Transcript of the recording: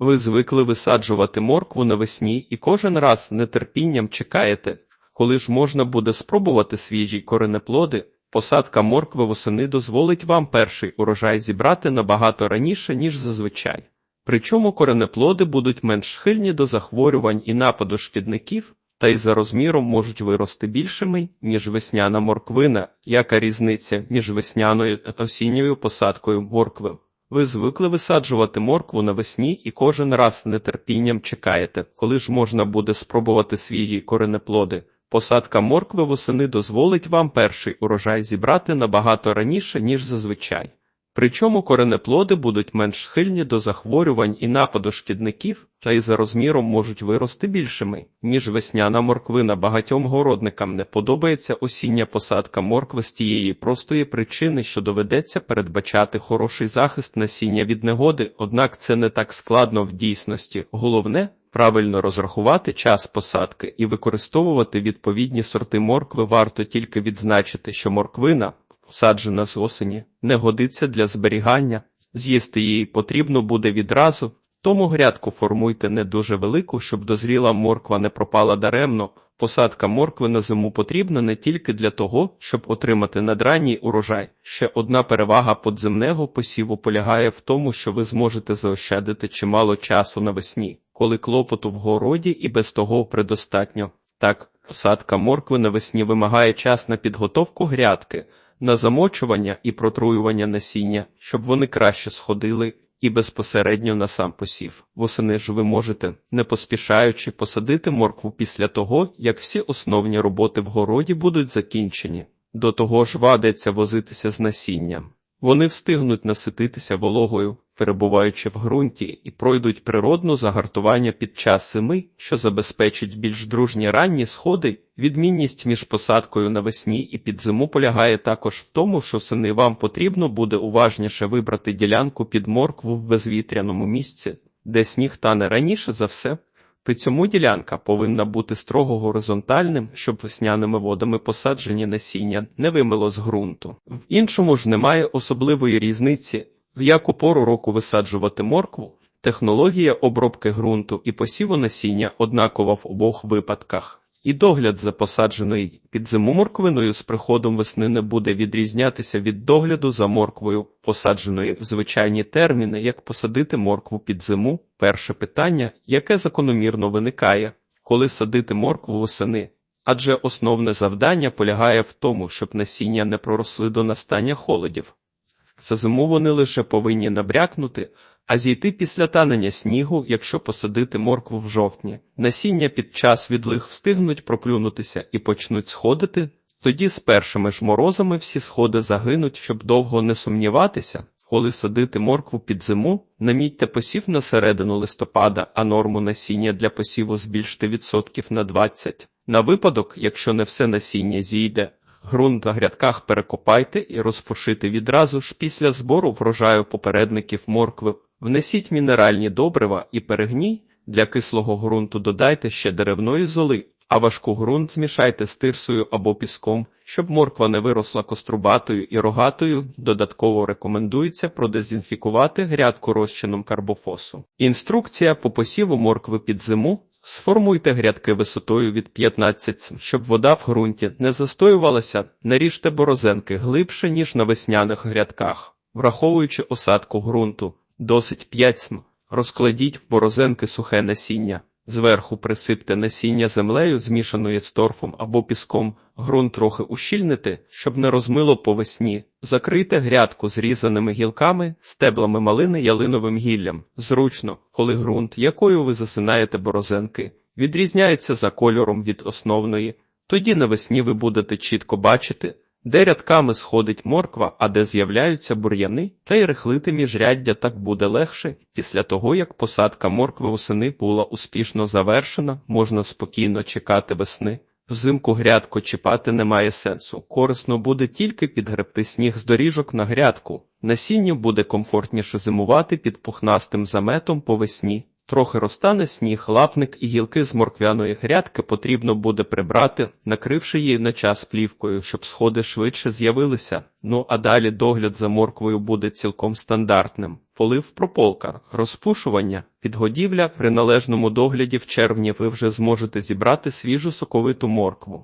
Ви звикли висаджувати моркву навесні і кожен раз з нетерпінням чекаєте, коли ж можна буде спробувати свіжі коренеплоди. Посадка моркви восени дозволить вам перший урожай зібрати набагато раніше, ніж зазвичай. Причому коренеплоди будуть менш схильні до захворювань і нападу шкідників, та й за розміром можуть вирости більшими, ніж весняна морквина. Яка різниця між весняною та осінньою посадкою моркви? Ви звикли висаджувати моркву навесні і кожен раз з нетерпінням чекаєте, коли ж можна буде спробувати свої коренеплоди. Посадка моркви восени дозволить вам перший урожай зібрати набагато раніше, ніж зазвичай. Причому коренеплоди будуть менш схильні до захворювань і нападу шкідників, та й за розміром можуть вирости більшими, ніж весняна морквина. Багатьом городникам не подобається осіння посадка моркви з тієї простої причини, що доведеться передбачати хороший захист насіння від негоди, однак це не так складно в дійсності. Головне правильно розрахувати час посадки і використовувати відповідні сорти моркви. Варто тільки відзначити, що морквина посаджена з осені, не годиться для зберігання, з'їсти її потрібно буде відразу, тому грядку формуйте не дуже велику, щоб дозріла морква не пропала даремно. Посадка моркви на зиму потрібна не тільки для того, щоб отримати надранній урожай. Ще одна перевага подземного посіву полягає в тому, що ви зможете заощадити чимало часу навесні, коли клопоту в городі і без того предостатньо. Так, посадка моркви навесні вимагає час на підготовку грядки на замочування і протруювання насіння, щоб вони краще сходили і безпосередньо на сам посів. Восени ж ви можете, не поспішаючи, посадити моркву після того, як всі основні роботи в городі будуть закінчені. До того ж вадиться возитися з насінням. Вони встигнуть насититися вологою, перебуваючи в ґрунті, і пройдуть природну загартування під час зими, що забезпечить більш дружні ранні сходи. Відмінність між посадкою навесні і під зиму полягає також в тому, що сини вам потрібно буде уважніше вибрати ділянку під моркву в безвітряному місці, де сніг тане раніше за все. При цьому ділянка повинна бути строго горизонтальним, щоб весняними водами посаджені насіння не вимило з ґрунту. В іншому ж немає особливої різниці, в яку пору року висаджувати моркву. Технологія обробки ґрунту і посіву насіння однакова в обох випадках. І догляд за посадженою під зиму морквиною з приходом весни не буде відрізнятися від догляду за морквою, посадженою в звичайні терміни, як посадити моркву під зиму. Перше питання, яке закономірно виникає, коли садити моркву восени. Адже основне завдання полягає в тому, щоб насіння не проросли до настання холодів. За зиму вони лише повинні набрякнути, а зійти після танення снігу, якщо посадити моркву в жовтні. Насіння під час відлих встигнуть проклюнутися і почнуть сходити, тоді з першими ж морозами всі сходи загинуть, щоб довго не сумніватися. Коли садити моркву під зиму, намітьте посів на середину листопада, а норму насіння для посіву збільште відсотків на 20. На випадок, якщо не все насіння зійде, ґрунт на грядках перекопайте і розпушити відразу ж після збору врожаю попередників моркви. Внесіть мінеральні добрива і перегній, для кислого ґрунту додайте ще деревної золи, а важку ґрунт змішайте з тирсою або піском, щоб морква не виросла кострубатою і рогатою. Додатково рекомендується продезінфікувати грядку розчином карбофосу. Інструкція по посіву моркви під зиму. Сформуйте грядки висотою від 15 щоб вода в ґрунті не застоювалася, наріжте борозенки глибше, ніж на весняних грядках, враховуючи осадку ґрунту. Досить 5 см. Розкладіть в борозенки сухе насіння. Зверху присипте насіння землею, змішаною з торфом або піском, ґрунт трохи ущільните, щоб не розмило по весні. Закрийте грядку зрізаними гілками, стеблами малини ялиновим гіллям. Зручно, коли ґрунт, якою ви засинаєте борозенки, відрізняється за кольором від основної. Тоді навесні ви будете чітко бачити, де рядками сходить морква, а де з'являються бур'яни, та й рихлити міжряддя так буде легше. Після того, як посадка моркви восени була успішно завершена, можна спокійно чекати весни. Взимку грядку чіпати немає сенсу. Корисно буде тільки підгребти сніг з доріжок на грядку. Насінню буде комфортніше зимувати під пухнастим заметом по весні. Трохи розтане сніг, лапник і гілки з морквяної грядки потрібно буде прибрати, накривши її на час плівкою, щоб сходи швидше з'явилися. Ну а далі догляд за морквою буде цілком стандартним. полив прополка, розпушування, підгодівля. При належному догляді в червні ви вже зможете зібрати свіжу соковиту моркву.